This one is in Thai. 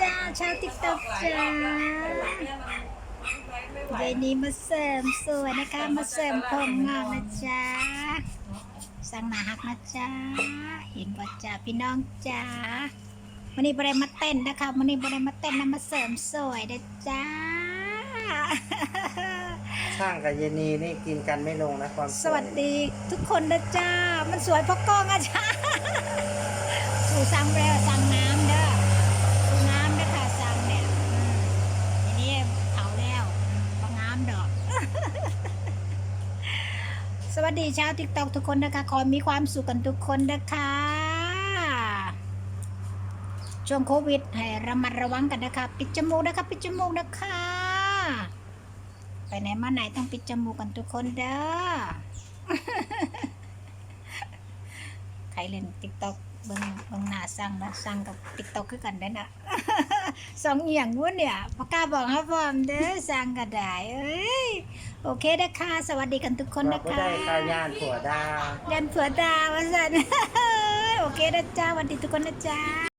จ้า ชาวติ๊กต็อกจ้าเดี๋ยวนี้มาเสริมสวยนะคะ มาเสริมผมงอกนะจ๊ะสั่งหนาฮักนะจ๊ะเห็นว่าจ้าพี่น้องจ้าวันนี้บริมาเต้นนะคะวันนี้บริมาเต้นนะมาเสริมสวยนะจ้า ช่างกับเยนีนี่กินกันไม่ลงนะความสวัสดีทุกคนนะจ้า มันสวยเพราะกล้องอะจ้าสู่สั่งแล้วสั่งน้ำเด้อสู่น้ำเด้อค่ะสั่งเนี่ยอืมทีนี้เผาแล้วพอน้ำดอก สวัสดีชาวติ๊กต็อกทุกคนนะคะ ขอมีความสุขกันทุกคนนะคะ ช่วงโควิดให้ระมัดระวังกันนะคะ ปิดจมูกนะคะ ปิดจมูกนะคะ ไปไหนมาไหนต้องปิดจมูกกันทุกคนเด้อ ใครเล่นติ๊กต็อกเบิ่งเบิ่งหน้าสั่งนะสั่งกับติ๊กต็อกคือกันได้นะสองเอียงวุ้นเนี่ยปากกล้าบอกให้ฟอมเด้อสั่งก็ได้เอ้ย โอเคนะคะสวัสดีกันทุกคนเรานะก็คะได้ข้าวย่านถั่วดาวยันเผื่อดาวว่าสัน โอเคนะจ้าสวัสดีทุกคนนะจ้า